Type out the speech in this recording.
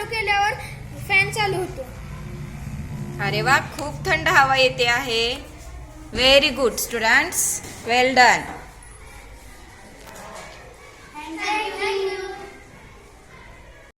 चालू केल्यावर फॅन चालू होतो. अरे वा खूप थंड हवा येते आहे. Very good students well done